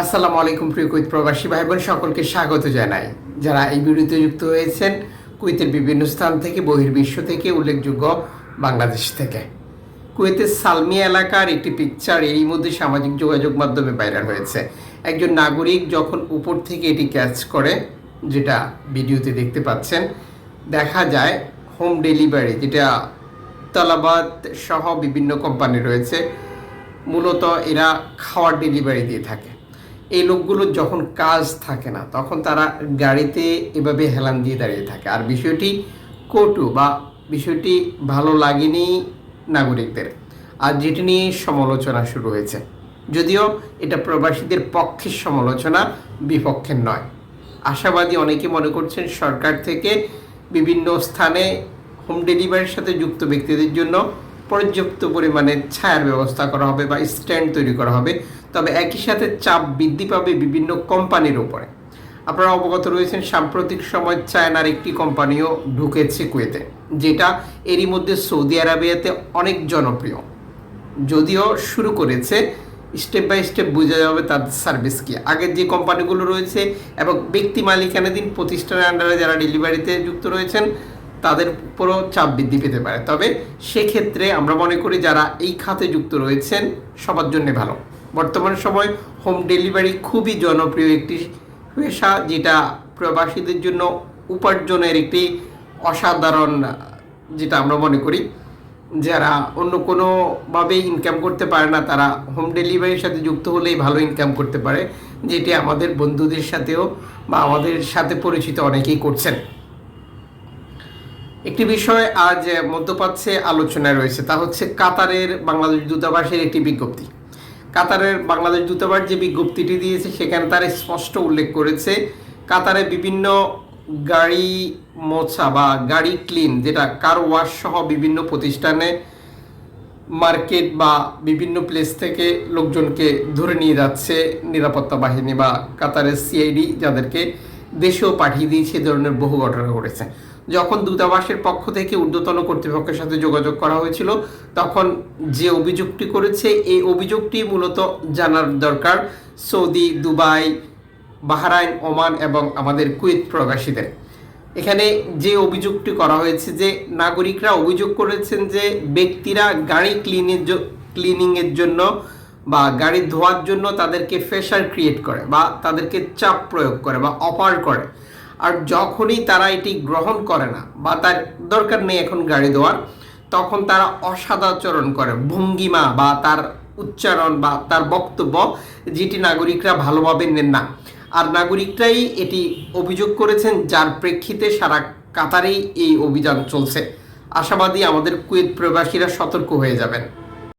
আসসালামু আলাইকুম প্রিয় কুইত প্রবাসী ভাই বোন সকলকে স্বাগত জানাই। যারা এই ভিডিওতে যুক্ত হয়েছেন কুয়েতের বিভিন্ন স্থান থেকে, বহির্বিশ্ব থেকে, উল্লেখযোগ্য বাংলাদেশ থেকে। কুয়েতের সালমি এলাকার একটি পিকচার এই মধ্যে সামাজিক যোগাযোগ মাধ্যমে ভাইরাল হয়েছে। একজন নাগরিক যখন উপর থেকে এটি ক্যাচ করে, যেটা ভিডিওতে দেখতে পাচ্ছেন, দেখা যায় হোম ডেলিভারি যেটা তালাবাদ সহ বিভিন্ন কোম্পানি রয়েছে। মূলত এরা খাওয়ার ডেলিভারি দিয়ে থাকে। এই লোকগুলোর যখন কাজ থাকে না, তখন তারা গাড়িতে এভাবে হেলান দিয়ে দাঁড়িয়ে থাকে। আর বিষয়টি কটু বা বিষয়টি ভালো লাগেনি নাগরিকদের। আর যেটি নিয়ে সমালোচনা শুরু হয়েছে। যদিও এটা প্রবাসীদের পক্ষের সমালোচনা বিপক্ষের নয়। আশাবাদী অনেকে মনে করছেন সরকার থেকে বিভিন্ন স্থানে হোম ডেলিভারির সাথে যুক্ত ব্যক্তিদের জন্য পর্যাপ্ত পরিমাণে ছায়ার ব্যবস্থা করা হবে বা স্ট্যান্ড তৈরি করা হবে। তবে একই সাথে চাপ বৃদ্ধি পাবে বিভিন্ন কোম্পানির উপরে। আপনারা অবগত রয়েছেন, সাম্প্রতিক সময় চায়নার একটি কোম্পানিও ঢুকেছে কুয়েতে, যেটা এরই মধ্যে সৌদি আরবিয়াতে অনেক জনপ্রিয়। যদিও শুরু করেছে, স্টেপ বাই স্টেপ বোঝা যাবে তাদের সার্ভিস কি। আগের যে কোম্পানিগুলো রয়েছে এবং ব্যক্তি মালিকানাধীন প্রতিষ্ঠানের আন্ডারে যারা ডেলিভারিতে যুক্ত রয়েছেন, তাদের উপরও চাপ বৃদ্ধি পেতে পারে। তবে সেক্ষেত্রে আমরা মনে করি যারা এই খাতে যুক্ত রয়েছেন, সবার জন্য ভালো। বর্তমান সময় হোম ডেলিভারি খুবই জনপ্রিয় একটি পেশা যেটা প্রবাসীদের জন্য উপার্জনের একটি অসাধারণ, যেটা আমরা মনে করি। যারা অন্য কোনোভাবে ইনকাম করতে পারে না, তারা হোম ডেলিভারির সাথে যুক্ত হলেই ভালো ইনকাম করতে পারে, যেটি আমাদের বন্ধুদের সাথেও বা আমাদের সাথে পরিচিত অনেকেই করছেন। একটি বিষয় আজ মধ্যপ্রাচ্যে আলোচনায় রয়েছে, তা হচ্ছে কাতারের বাংলাদেশ দূতাবাসের একটি বিজ্ঞপ্তি। কাতারের বাংলাদেশ দূতাবাস যে বিজ্ঞপ্তিটি দিয়েছে, সেখানে তারা স্পষ্ট উল্লেখ করেছে, কাতারে বিভিন্ন গাড়ি মোছা বা গাড়ি ক্লিন, যেটা কার ওয়াশ সহ বিভিন্ন প্রতিষ্ঠানে মার্কেট বা বিভিন্ন প্লেস থেকে লোকজনকে ধরে নিয়ে যাচ্ছে নিরাপত্তা বাহিনী বা কাতারের সিআইডি, যাদেরকে দেশেও পাঠিয়ে দিয়েছে, এ ধরনের বহু ঘটনা ঘটেছে। যখন দূতাবাসের পক্ষ থেকে ঊর্ধ্বতন কর্তৃপক্ষের সাথে যোগাযোগ করা হয়েছিল, তখন যে অভিযোগটি করেছে, এই অভিযোগটি মূলত জানার দরকার সৌদি, দুবাই, বাহরাইন, ওমান এবং আমাদের কুয়েত প্রবাসীদের। এখানে যে অভিযোগটি করা হয়েছে যে, নাগরিকরা অভিযোগ করেছেন যে, ব্যক্তিরা গাড়ি ক্লিনের ক্লিনিংয়ের জন্য বা গাড়ি ধোয়ার জন্য তাদেরকে ফেসার ক্রিয়েট করে বা তাদেরকে চাপ প্রয়োগ করে বা অপার করে। আর যখনই তারা এটি গ্রহণ করে না বা তার দরকার নেই এখন গাড়ি ধোয়ার, তখন তারা অসদাচরণ করে। ভঙ্গিমা বা তার উচ্চারণ বা তার বক্তব্য যেটি নাগরিকরা ভালোভাবে নেন না। আর নাগরিকরাই এটি অভিযোগ করেছেন, যার প্রেক্ষিতে সারা কাতারেই এই অভিযান চলছে। আশাবাদী আমাদের কুয়েত প্রবাসীরা সতর্ক হয়ে যাবেন।